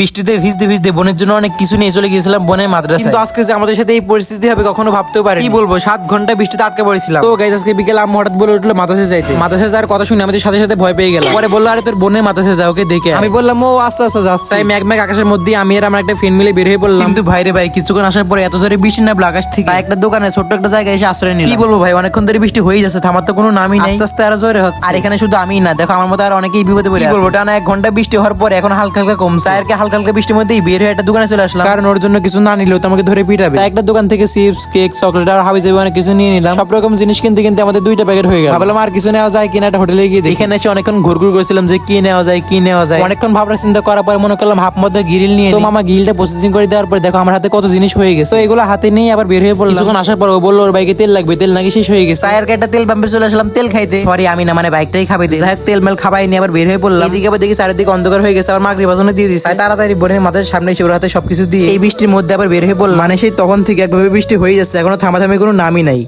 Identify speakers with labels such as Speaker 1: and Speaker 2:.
Speaker 1: বৃষ্টিতে ভিজতে ভিজতে বোনের জন্য অনেক কিছু নিয়ে চলে গিয়েছিলাম বোনের মাদ্রাসা কিন্তু আজকে যে আমাদের সাথে এই পরিস্থিতি হবে কখনো ভাবতেও পারি কি বলব সাত ঘণ্টা বৃষ্টিতে আটকে পড়েছিলাম। তো গাইজ আজকে বিকেলে আম্মু হঠাৎ বলে উঠল মাদ্রাসা যাইতে। মাদ্রাসা যাওয়ার কথা শুনে আমাদের সাথে সাথে ভয় পেয়ে গেলাম। পরে বলল আরে তোর বোনের মাদ্রাসা যাও ওকে দেখে আমি বললাম ও আস্তে আস্তে যাচ্ছে। তাই ম্যাগ ম্যাগ আকাশের মধ্যে আমি আর আমার একটা ফ্রেন্ড মিলে বের হয়ে পড়লাম। কিন্তু ভাইরে ভাই কিছুক্ষণ আসার পরে এত জোরে বৃষ্টি নামলো আকাশ থেকে। তাই একটা দোকানে ছোট্ট একটা জায়গায় এসে আশ্রয় নিলাম। কি বলব ভাই অনেকক্ষণ ধরে বৃষ্টি হয়ে যাচ্ছে থামার তো কোনো নামই নেই। আস্তে আস্তে আরও জোরে হচ্ছে। আর এখানে শুধু আমি না দেখো আমার মতো আর অনেকেই বিপদে পড়ে বলব টানা এক ঘণ্টা বৃষ্টি হওয়ার পরে এখন হালকা হালকা কমছে। আর কি হালকা হালকা বৃষ্টির মধ্যেই বের হয়ে একটা দোকানে চলে আসলাম। কারণ ওর জন্য কিছু না নিলেও তো আমাকে ধরে পিটাবে। তাই একটা দোকান থেকে চিপস কেক চকলেট আর হাবি যাবে অনেক কিছু নিয়ে নিলাম। সব রকম জিনিস কিনতে কিনতে আমাদের দুইটা প্যাকেট হয়ে গেল। ভাবলাম আর কিছু নেওয়া যায় কিনা একটা হোটেলে গিয়ে দেখি। এখানে এসে অনেকক্ষণ ঘুরঘুর করেছিলাম যে কি নেওয়া যায় কি নেওয়া যায়। অনেকক্ষণ ভাবনা চিন্তা করার পরে মনে করলাম হাফ মধ্যে গিরিল নিয়ে তো মামা গিরিলটা প্রসেসিং করে দেওয়ার পরে দেখো আমার হাতে কত জিনিস হয়ে গেছে। তো এগুলো হাতে নিয়ে আবার বের হয়ে পড়লাম। কিছুক্ষণ আসার পর ও বলল ওর বাইকে তেল লাগবে তেল নাকি শেষ হয়ে গেছে। আর একটা তেল পাম্পে চলে আসলাম তেল খাইতে। সরি আমি না মানে বাইকটাই খাবে হোক তেল মেল খাবাই নিয়ে আবার বের হয়ে পড়লাম। এদিকে আবার দেখি চারিদিকে অন্ধকার হয়ে গেছে আবার মাগরি বাজনে দিয়ে দিচ্ছে তাই তাড়াতাড়ি বোনের মাথার সামনে ওর হাতে সবকিছু দিয়ে এই বৃষ্টির মধ্যে আবার বের হয়ে পড়ল মানে সেই তখন থেকে একভাবে বৃষ্টি হয়ে যাচ্ছে। এখনও থামাথামি কোনো নামই নাই।